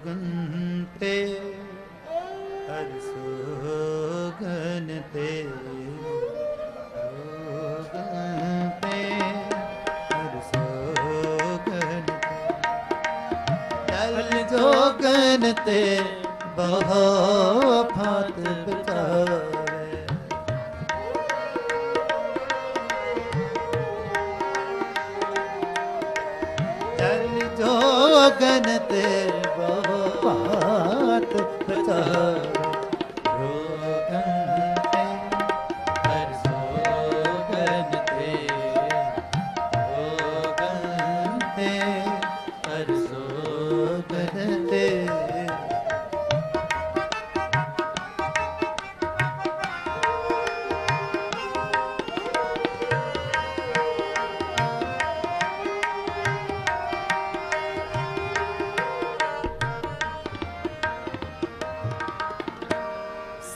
ਸੋਗਨ ਤੇ, ਹਰ ਸੋਗਨ ਤੇ ਸੋਗਨ ਤੇ, ਹਰ ਸੋਗਨ ਦਲ ਜੋਗਨ ਤੇ ਬਹੁ ਫਾਤ ਬਚਾਵੇ ਜੋਗਨ ਤੇ ਬਹੁਤ ਬਾਤ ਬਚਾਵੇ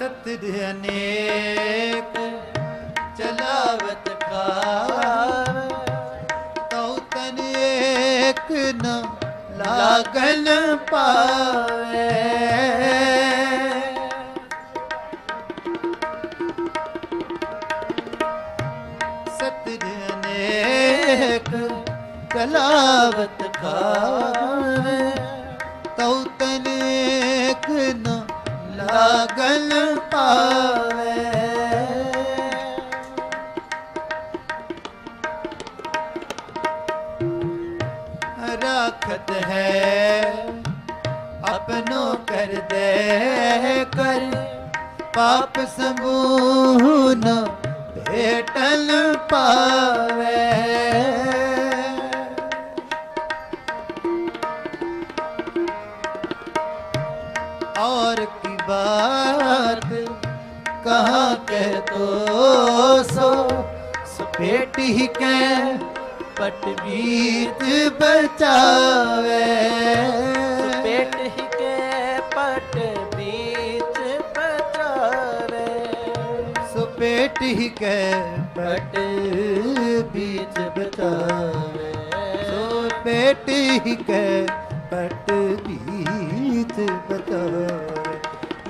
ਸਤਿ ਅਨੇਕ ਚਲਾਵਤ ਕਾਰ। ਤਉ ਤਨ ਏਕ ਨ ਲਾਗਲ ਪਾਵੇ। ਸਤਿ ਅਨੇਕ ਚਲਾਵਤ ਕਾਰ। ਤਉ ਤਨ ਏਕ ਨ ਲਾਗਨ ਪਾਵੇ। ਰਖਤ ਹੈ ਆਪਣੋ ਕਰ ਦੇ ਕਰ। ਪਾਪ ਸਮੂਨ ਭੇਟਲ ਪਾਵੇ। ਔਰ ਕੀ बात कहाँ कह तो सो सपेट ही कह पट बीत बचावे पेट ही के पट बीच पत्रावे सपेट ही कह पट बीच बचावे सो पेट ही कह पट बीच बचावे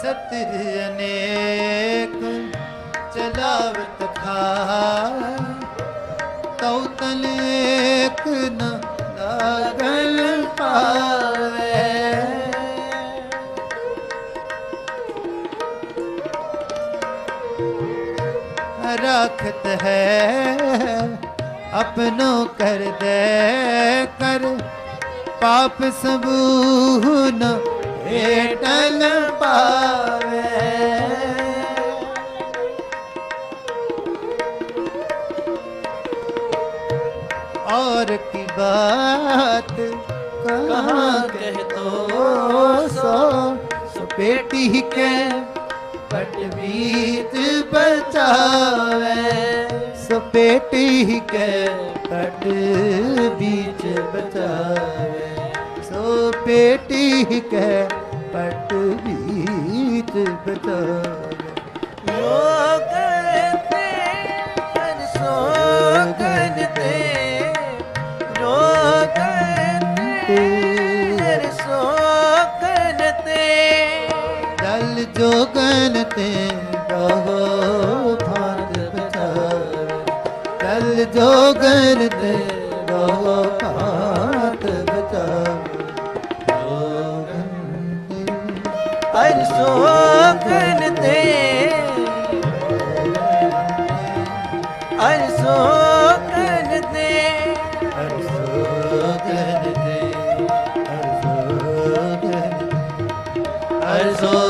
ਸਤਿਰ ਅਨੇਕ ਚਲਾਵਤ ਖਾਇ ਤਉ ਹੈ ਆਪਣੋ ਕਰ ਦੇ ਕਰ ਪਾਪ ਸਬੂਨ ਏਟਲ और की बात कहाँ कह तो सो सो पेटी ही के पट बीत बचावे सो पेटी ही के पट बीच बचावे सो पेटी ही के पट बीच बचावे रोगन ਰਸੋ ਕਰਨ ਤੇ ਦਲ ਜੋਗਨ ਤੇ ਰਹੋ ਫਰਦ ਬਚਾਵੇ ਦਲ ਜੋਗਨ ਤੇ ਰਹੋ ਫਾਤ ਬਚਾਵੇ ਜੋਗਨ ਤੇ ਅਰਸੋ ਕਰਨ ਤੇ ਅਰਸੋ ਕਰਨ ਤੇ ਅਰਸੋ そう。